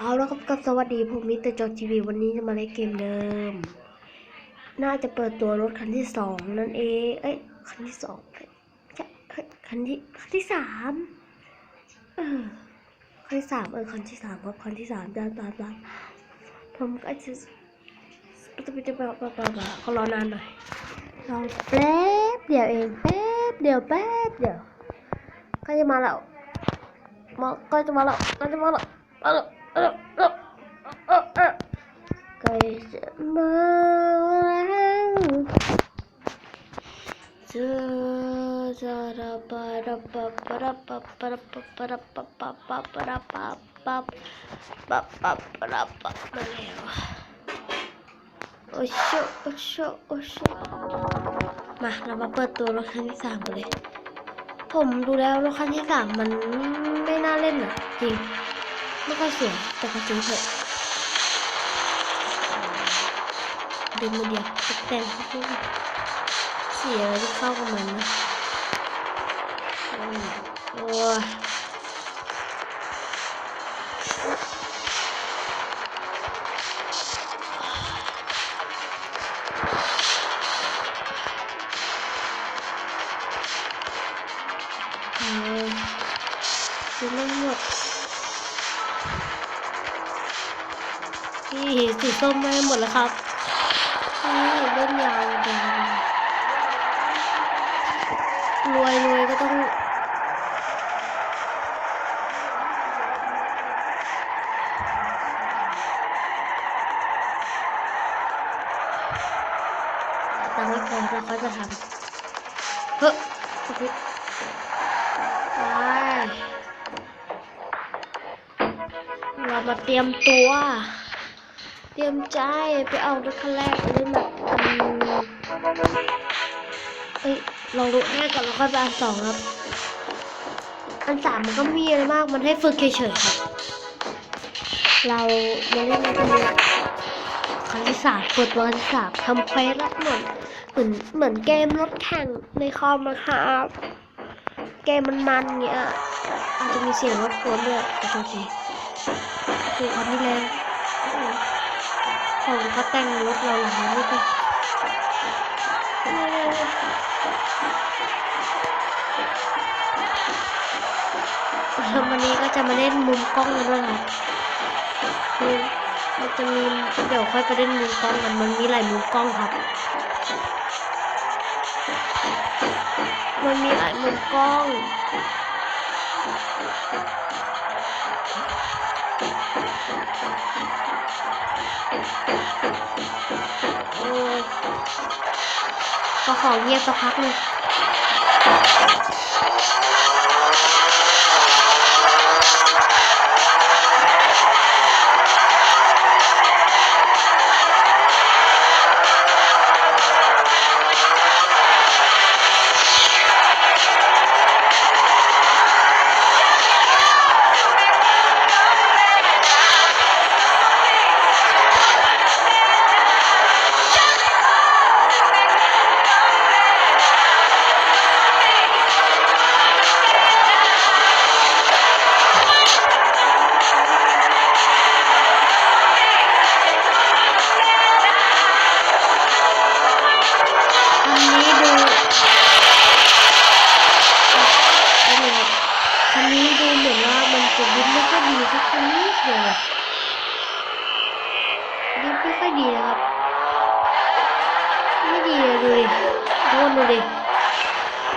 เอาแล้วครับก็สวัสดีผมมิสเตอร์จอทีวีวันนี้จะมาเล่นเกมเดิม น่าจะเปิดตัวรถคันที่สองนั่นเองเอ้ยคันที่สองเจ้คันที่คันที่สามเออคันที่สามเออคันที่สามครับคันที่สามด้านด้านด้านผมก็จะจะไปจะแบบแบบแบบเขารอนานหน่อยรอแป๊บเดียวเองแป๊บเดียวแป๊บเดียวก็จะมาแล้วมาก็จะมาแล้วก็จะมาแล้วมาแล้ว มาแล้วมาใกล้จะมาเจอจะระบาระบาระปะปะระปะปะระปะปะปะปะระปะปะปะปะปะระปะมาแล้วโอ้ชโอ้ชโอ้ชมาเรามาเปิดตัวรถคันที่สามกันเลย ผมดูแล้วรถคันที่สามมันไม่น่าเล่นอะจริง ไม่ค่อยเสียงแต่ก็จริงเถอะดึงมาเดียวแต่งเสียอะไรที่เข้ากับมันนะโอ้ย สีส้มไม่หมดแล้วครับนี่เล่นยาวดาวรวยรวยก็ต้องตังค์ไม่พอแล้วเขาจะทำเฮ้ยเคไปเรามาเตรียมตัว ตรียมใจไปเอารถคันแรกเล่นแบบเอ้ยลองดูแรกก่อนแล้วค่อยไปอันสองครับ อันสามมันก็มีอะไรมาก มันให้ฝึกเฉยๆครับ เรามาเล่นกันครั้งที่สามเปิดวันที่สามทำเควสละเหมือนเหมือนเหมือนเกมรถแข่งในคอมนะครับเกมมันมันเงี้ยอาจจะมีเสียงรถกวนด้วยขอโทษทีคือความที่แรง ผมก็แต่งรถเราหลังนี้ไปวันนี้ก็จะมาเล่นมุมกล้องกันด้วยครับคือมันจะมีเดี๋ยวค่อยไปเล่นมุมกล้องกันมันมีหลายมุมกล้องครับ มันมีหลายมุมกล้อง ก็ขอเงียบสักพักหนึ่ง ค่อยดีสักคนนี้เดียวดิ้นไม่ค่อยดีนะครับ ไม่ดีเลยดูดิโดนดูดิ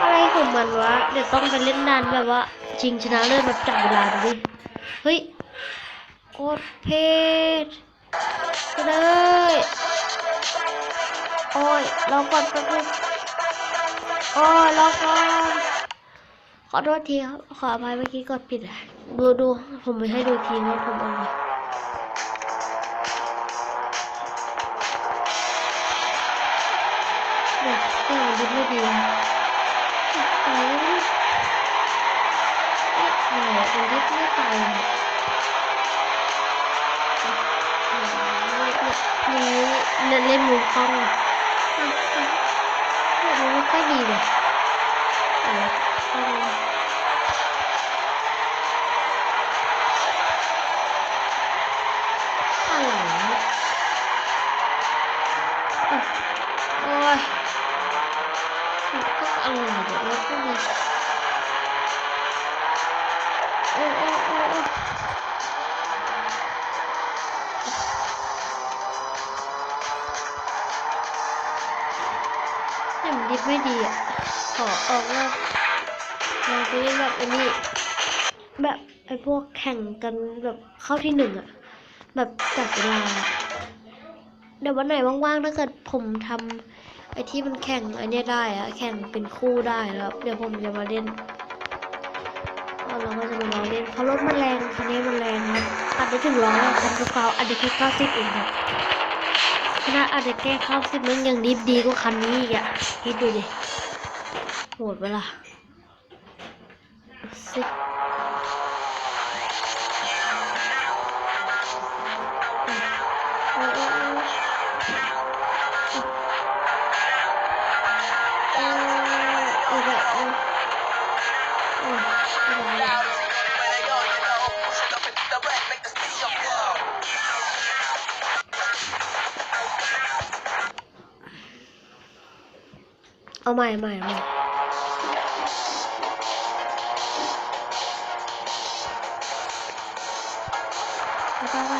อะไรของมันวะ เดี๋ยวต้องไปเล่นนานแบบว่าชิงชนะเลิศแบบจับเวลาดูดิ เฮ้ยโคตรเพชรเลยโอ้ยรอก่อนแป๊บนึงโอ้ยรอก่อนขอโทษทีครับ ขออภัยเมื่อกี้กดผิดอะ ดูดูผมไม่ให้ดูทีว่าผมอาไงเนี่ยเนี่ยมันดิ้นไม่ดีอะไปแล้วเนี่ยเนี่ยมันดิ้นไม่ไปอะเนี่ยเนี่ยเล่นมุมกล้องอะอะอะเนี่ยมันไม่ค่อยดีเลยอ่ อะไรนะโอ้ยก็อะไรเดี๋ยวเราพูดเลยโอ้โอ้โอ้โอ้ต่มันดิบไม่ดีอะ ขอออกว่าเราจะเล่แบบอันนี้ แบบไอพวกแข่งกันแบบเข้าที่หนึ่งอะ แบบจับเวลาเดี๋ยววันไหนว่างๆถ้าเกิดผมทำไอ้ที่มันแข่งไอ้เนี่ยได้อะแข่งเป็นคู่ได้แล้วเดี๋ยวผมจะมาเล่นเอาเราก็จะมาลองเล่นเพราะรถมันแรงคันนี้มันแรงครับอัดได้ถึงร้อยคันเก่าอัดได้แค่เก้าสิบเองครับขนาดอัดได้แค่เก้าสิบมันยังดิบดีกว่าคันนี้อีกอะคิดดูดิโหดเวลาสิบ เอาใหม่ใหม่ใหม่ไปไป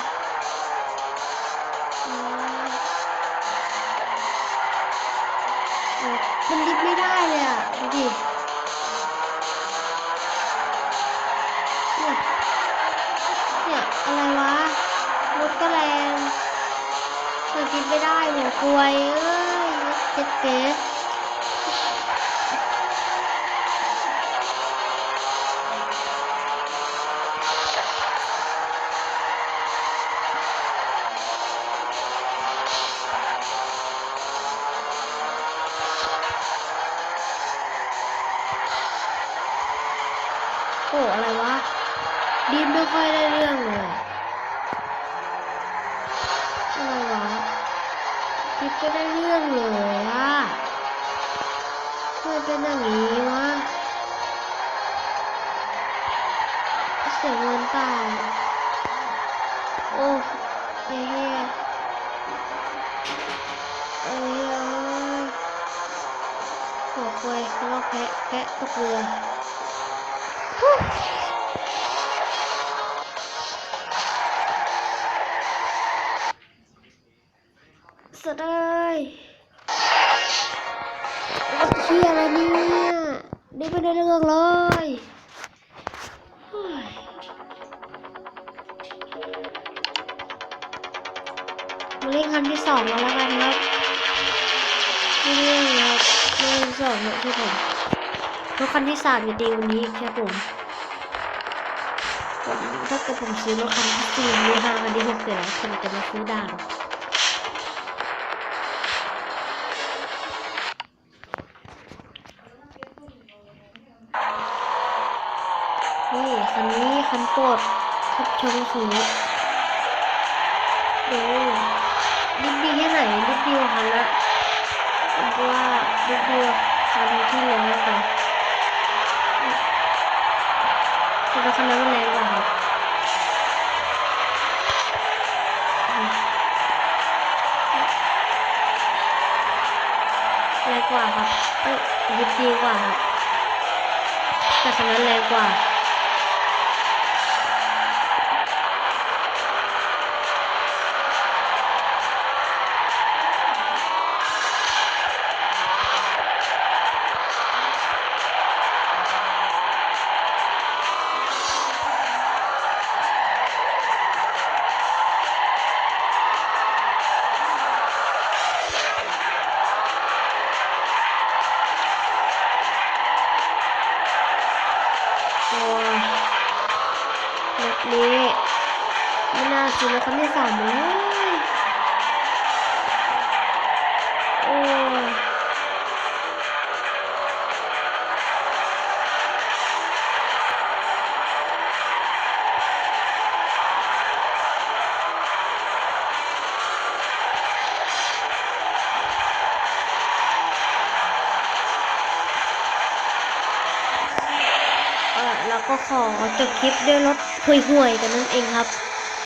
โอ้มันดิบไม่ได้เลยอะ ดูดิ มันไม่ได้หัวกลวยเอ้ยเจ็ดเกตโอ้อะไรวะดีมไม่ค่อยได้เรื่องเลยอะไรวะ ดีมก็ได้เรื่องเลยอะทำไมเป็นอย่างนี้วะเสียเงินเปล่าโอ้ไอ้เหี้ยไอ้เหี้ยหัวควายแล้วแพะแพะตกเรือ สะได้รถเที่ยอะไรเนี่ยนี่ไม่ได้เรื่องเลยมาเล่นคันที่สองแล้วกันครับไม่เรื่องครับไม่เล่นสองเนะที่ผมรถคันที่สามจะดีวันนี้ครับผมผมถ้าเกิดผมซื้อรถคันที่สี่หรือห้าคันที่หกเสร็จแล้วผมจะมาซื้อด่าน นี่คันนี้คันโปรดขับชมสูงดูดิบดีแค่ไหนดิบดีกว่าคันละผมว่าดิบดีกว่าคันที่แล้วกันแต่คันนั้นมันแรงกว่าครับแรงกว่าครับเอ้ยดิบดีกว่าครับแต่คันนั้นแรงกว่า โอ้ยรถนี้ไม่น่าซื้อรถคันที่สามแล้ว ขอจบคลิปด้วยรถห่วยๆกันนั่นเองครับ